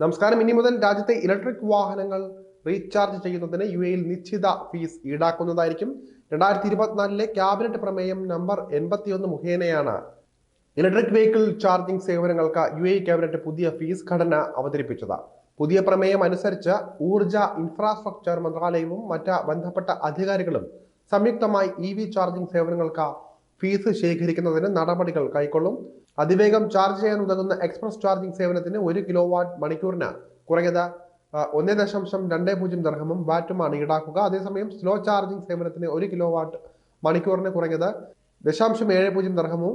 നമസ്കാരം. ഇനി മുതൽ രാജ്യത്തെ ഇലക്ട്രിക് വാഹനങ്ങൾ റീചാർജ് ചെയ്യുന്നതിന് യു എയിൽ നിശ്ചിത ഫീസ് ഈടാക്കുന്നതായിരിക്കും. രണ്ടായിരത്തി ഇരുപത്തിനാലിലെ ക്യാബിനറ്റ് പ്രമേയം നമ്പർ എൺപത്തിയൊന്ന് മുഖേനയാണ് ഇലക്ട്രിക് വെഹിക്കിൾ ചാർജിംഗ് സേവനങ്ങൾക്ക് യു എ ക്യാബിനറ്റ് പുതിയ ഫീസ് ഘടന അവതരിപ്പിച്ചത്. പുതിയ പ്രമേയം അനുസരിച്ച് ഊർജ ഇൻഫ്രാസ്ട്രക്ചർ മന്ത്രാലയവും മറ്റ് ബന്ധപ്പെട്ട അധികാരികളും സംയുക്തമായി ഇ വി ചാർജിംഗ് സേവനങ്ങൾക്ക് ഫീസ് ശേഖരിക്കുന്നതിന് നടപടികൾ കൈക്കൊള്ളും. അതിവേഗം ചാർജ് ചെയ്യാൻ ഉതകുന്ന എക്സ്പ്രസ് ചാർജിംഗ് സേവനത്തിന് ഒരു കിലോ വാട്ട് മണിക്കൂറിന് കുറഞ്ഞത് ഒന്നേ ദശാംശം രണ്ട് പൂജ്യം ദർഹമും വാറ്റുമാണ് ഈടാക്കുക. അതേസമയം സ്ലോ ചാർജിംഗ് സേവനത്തിന് ഒരു കിലോ വാട്ട് മണിക്കൂറിന് കുറഞ്ഞത് ദശാംശം ഏഴ് പൂജ്യം ദർഹമും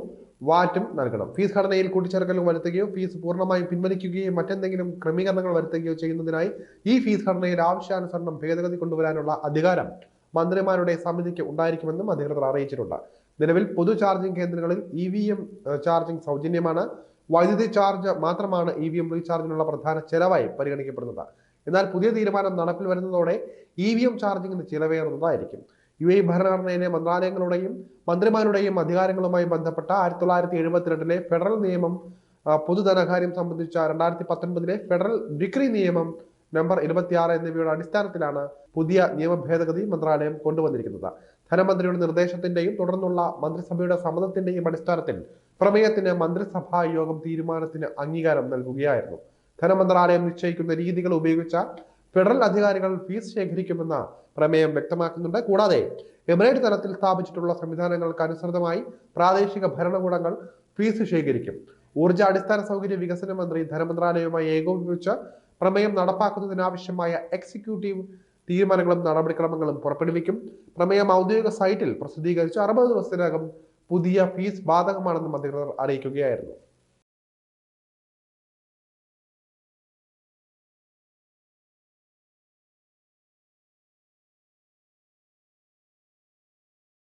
വാറ്റും നൽകണം. ഫീസ് ഘടനയിൽ കൂട്ടിച്ചേർക്കലും വരുത്തുകയോ ഫീസ് പൂർണമായും പിൻവലിക്കുകയോ മറ്റെന്തെങ്കിലും ക്രമീകരണങ്ങൾ വരുത്തുകയോ ചെയ്യുന്നതിനായി ഈ ഫീസ് ഘടനയിൽ ആവശ്യാനുസരണം ഭേദഗതി കൊണ്ടുവരാനുള്ള അധികാരം മന്ത്രിമാരുടെ സമിതിക്ക് ഉണ്ടായിരിക്കുമെന്നും അധികൃതർ അറിയിച്ചിട്ടുണ്ട്. നിലവിൽ പൊതു ചാർജിംഗ് കേന്ദ്രങ്ങളിൽ ഇ വി എം ചാർജിംഗ് സൗജന്യമാണ്. വൈദ്യുതി ചാർജ് മാത്രമാണ് ഇ വി എം റീചാർജിനുള്ള പ്രധാന ചെലവായി പരിഗണിക്കപ്പെടുന്നത്. എന്നാൽ പുതിയ തീരുമാനം നടപ്പിൽ വരുന്നതോടെ ഇ വി എം ചാർജിങ്ങിന് ചിലവേറുന്നതായിരിക്കും. യു എ ഭരണഘടനയിലെ മന്ത്രാലയങ്ങളുടെയും മന്ത്രിമാരുടെയും അധികാരങ്ങളുമായി ബന്ധപ്പെട്ട ആയിരത്തി തൊള്ളായിരത്തി എഴുപത്തിരണ്ടിലെ ഫെഡറൽ നിയമം പൊതുധനകാര്യം സംബന്ധിച്ച രണ്ടായിരത്തി പത്തൊൻപതിലെ ഫെഡറൽ ഡിഗ്രി നിയമം നമ്പർ ഇരുപത്തിയാറ് എന്നിവയുടെ അടിസ്ഥാനത്തിലാണ് പുതിയ നിയമ ഭേദഗതി മന്ത്രാലയം കൊണ്ടുവന്നിരിക്കുന്നത്. ധനമന്ത്രിയുടെ നിർദ്ദേശത്തിന്റെയും തുടർന്നുള്ള മന്ത്രിസഭയുടെ സമ്മതത്തിന്റെയും അടിസ്ഥാനത്തിൽ പ്രമേയത്തിന് മന്ത്രിസഭാ യോഗം തീരുമാനത്തിന് അംഗീകാരം നൽകുകയായിരുന്നു. ധനമന്ത്രാലയം നിശ്ചയിക്കുന്ന രീതികൾ ഉപയോഗിച്ച ഫെഡറൽ അധികാരികൾ ഫീസ് ശേഖരിക്കുമെന്ന പ്രമേയം വ്യക്തമാക്കുന്നുണ്ട്. കൂടാതെ എമിറേറ്റ് തലത്തിൽ സ്ഥാപിച്ചിട്ടുള്ള സംവിധാനങ്ങൾക്ക് അനുസൃതമായി പ്രാദേശിക ഭരണകൂടങ്ങൾ ഫീസ് ശേഖരിക്കും. ഊർജ അടിസ്ഥാന സൗകര്യ വികസന മന്ത്രി ധനമന്ത്രാലയവുമായി ഏകോപിപ്പിച്ച് പ്രമേയം നടപ്പാക്കുന്നതിനാവശ്യമായ എക്സിക്യൂട്ടീവ് തീരുമാനങ്ങളും നടപടിക്രമങ്ങളും പുറപ്പെടുവിക്കും. പ്രമേയം ഔദ്യോഗിക സൈറ്റിൽ പ്രസിദ്ധീകരിച്ച് അറുപത് ദിവസത്തിനകം പുതിയ ഫീസ് ബാധകമാണെന്നും അധികൃതർ അറിയിക്കുകയായിരുന്നു.